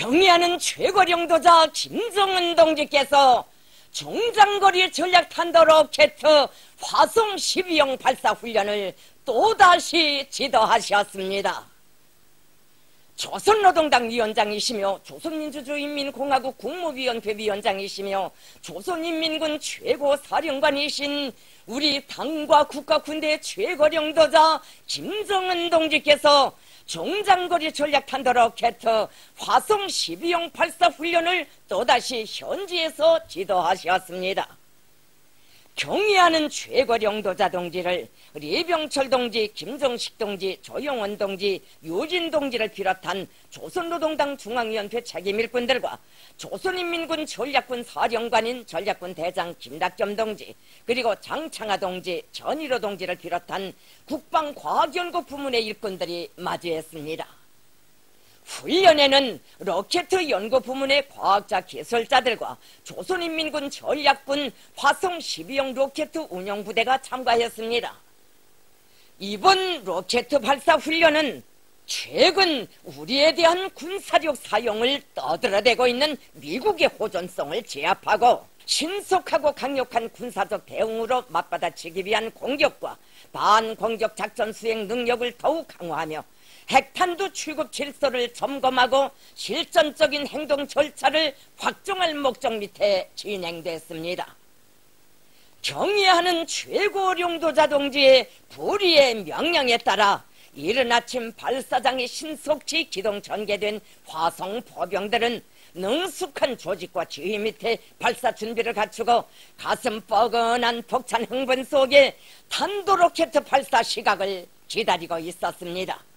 경의하는 최고령도자 김정은 동지께서 종장거리 전략 탄도 로켓 화성 12형 발사 훈련을 또다시 지도하셨습니다. 조선노동당 위원장이시며 조선민주주의인민공화국 국무위원회 위원장이시며 조선인민군 최고 사령관이신 우리 당과 국가 군대의 최고 령도자 김정은 동지께서 종장거리 전략 탄도 로켓 화성 12형 발사 훈련을 또다시 현지에서 지도하셨습니다. 경의하는 최고령도자 동지를 리병철 동지, 김정식 동지, 조영원 동지, 유진 동지를 비롯한 조선노동당 중앙위원회 책임 일꾼들과 조선인민군 전략군 사령관인 전략군 대장 김낙겸 동지, 그리고 장창하 동지, 전일호 동지를 비롯한 국방과학연구 부문의 일꾼들이 마주했습니다. 훈련에는 로켓 연구 부문의 과학자 기술자들과 조선인민군 전략군 화성 12형 로켓 운영부대가 참가했습니다. 이번 로켓 발사 훈련은 최근 우리에 대한 군사력 사용을 떠들어대고 있는 미국의 호전성을 제압하고 신속하고 강력한 군사적 대응으로 맞받아치기 위한 공격과 반공격 작전 수행 능력을 더욱 강화하며 핵탄두 취급 질서를 점검하고 실전적인 행동 절차를 확정할 목적 밑에 진행됐습니다. 경의하는 최고령도자 동지의 불의의 명령에 따라 이른 아침 발사장이 신속히 기동 전개된 화성 포병들은 능숙한 조직과 지휘 밑에 발사 준비를 갖추고 가슴 뻐근한 벅찬 흥분 속에 탄도로켓 발사 시각을 기다리고 있었습니다.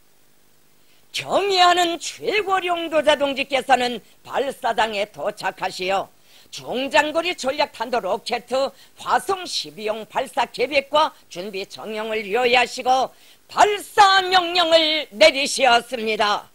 경의하는 최고령도자 동지께서는 발사장에 도착하시어 중장거리 전략 탄도 로켓 화성 12형 발사 계획과 준비 정령을 요약하시고 발사 명령을 내리시었습니다.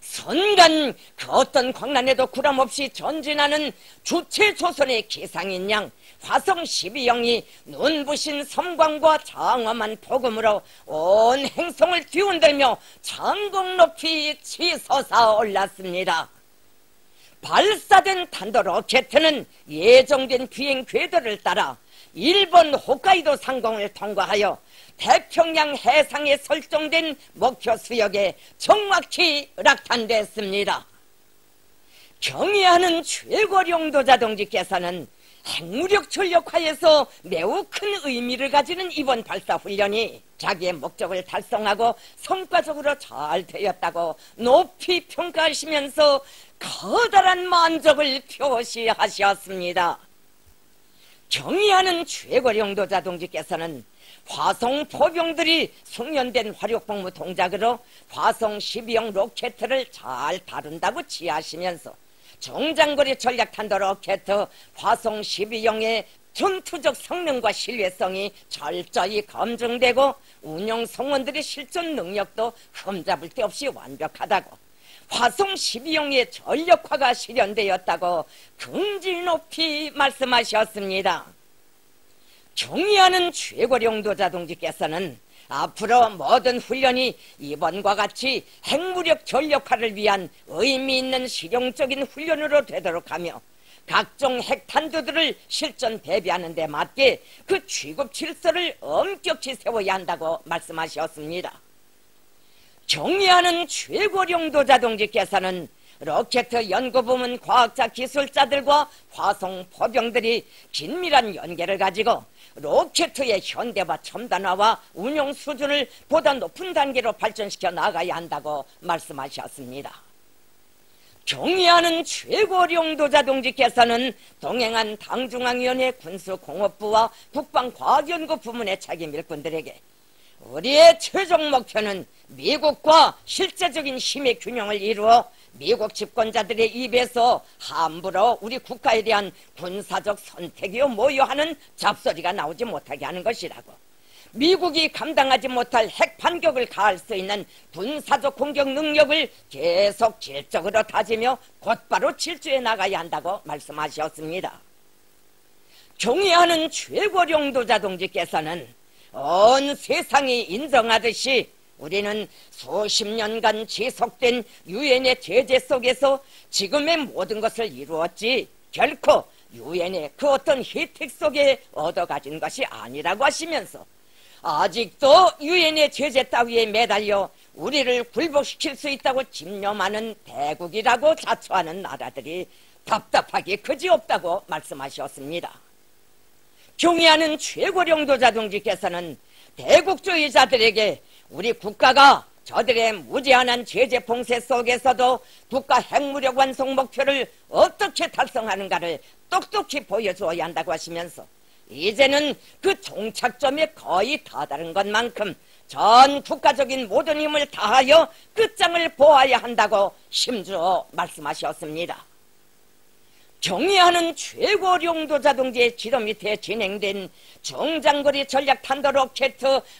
선간 그 어떤 광란에도 구람없이 전진하는 주체 조선의 기상인 양 화성 12형이 눈부신 섬광과 장엄한 폭음으로 온 행성을 뒤흔들며 장공 높이 치솟아 올랐습니다. 발사된 탄도 로켓은 예정된 비행 궤도를 따라 일본 홋카이도 상공을 통과하여 태평양 해상에 설정된 목표 수역에 정확히 낙탄됐습니다. 경의하는 최고령도자 동지께서는 핵무력 전력화에서 매우 큰 의미를 가지는 이번 발사훈련이 자기의 목적을 달성하고 성과적으로 잘 되었다고 높이 평가하시면서 커다란 만족을 표시하셨습니다. 경의하는 최고령도자 동지께서는 화성 포병들이 숙련된 화력복무 동작으로 화성 12형 로켓을 잘 다룬다고 지하시면서 정장거리 전략탄도 로켓 화성 12형의 전투적 성능과 신뢰성이 철저히 검증되고 운영 성원들의 실전 능력도 흠잡을 데 없이 완벽하다고 화성 12형의 전력화가 실현되었다고 긍지 높이 말씀하셨습니다. 경의하는 최고령도 자 동지께서는 앞으로 모든 훈련이 이번과 같이 핵무력 전력화를 위한 의미 있는 실용적인 훈련으로 되도록 하며 각종 핵탄두들을 실전 배비하는 데 맞게 그 취급 질서를 엄격히 세워야 한다고 말씀하셨습니다. 경의하는 최고령도 자 동지께서는 로켓 연구부문 과학자 기술자들과 화성 포병들이 긴밀한 연계를 가지고 로켓의 현대화 첨단화와 운용 수준을 보다 높은 단계로 발전시켜 나가야 한다고 말씀하셨습니다. 경의하는 최고령도자 동지께서는 동행한 당중앙위원회 군수공업부와 국방과학연구 부문의 책임 일꾼들에게 우리의 최종 목표는 미국과 실제적인 힘의 균형을 이루어 미국 집권자들의 입에서 함부로 우리 국가에 대한 군사적 선택이요 뭐요 하는 잡소리가 나오지 못하게 하는 것이라고. 미국이 감당하지 못할 핵 반격을 가할 수 있는 군사적 공격 능력을 계속 질적으로 다지며 곧바로 질주해 나가야 한다고 말씀하셨습니다. 경의하는 최고령도자 동지께서는 온 세상이 인정하듯이 우리는 수십 년간 지속된 유엔의 제재 속에서 지금의 모든 것을 이루었지 결코 유엔의 그 어떤 혜택 속에 얻어가진 것이 아니라고 하시면서 아직도 유엔의 제재 따위에 매달려 우리를 굴복시킬 수 있다고 집념하는 대국이라고 자처하는 나라들이 답답하기 그지없다고 말씀하셨습니다. 경의하는 최고령도자 동지께서는 대국주의자들에게 우리 국가가 저들의 무제한한 제재 봉쇄 속에서도 국가 핵무력 완성 목표를 어떻게 달성하는가를 똑똑히 보여주어야 한다고 하시면서 이제는 그 종착점에 거의 다다른 것만큼 전 국가적인 모든 힘을 다하여 끝장을 보아야 한다고 심주어 말씀하셨습니다. 경의하는 최고령도 자동제 지도 밑에 진행된 정장거리 전략 탄도 로켓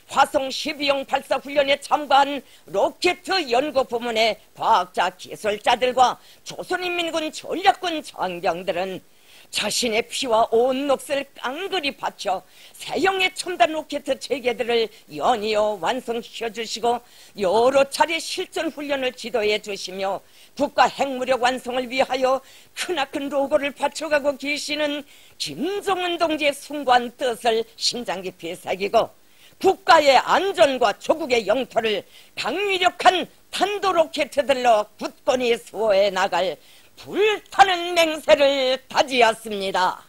화성 12형 발사 훈련에 참가한 로켓 연구 부문의 과학자 기술자들과 조선인민군 전략군 장병들은 자신의 피와 온 몫을 깡그리 바쳐 세형의 첨단 로켓 체계들을 연이어 완성시켜 주시고 여러 차례 실전 훈련을 지도해 주시며 국가 핵무력 완성을 위하여 크나큰 로고를 바쳐가고 계시는 김정은 동지의 숭고한 뜻을 심장 깊이 새기고 국가의 안전과 조국의 영토를 강위력한 탄도로켓들로 굳건히 수호해 나갈 불타는 맹세를 다지었습니다.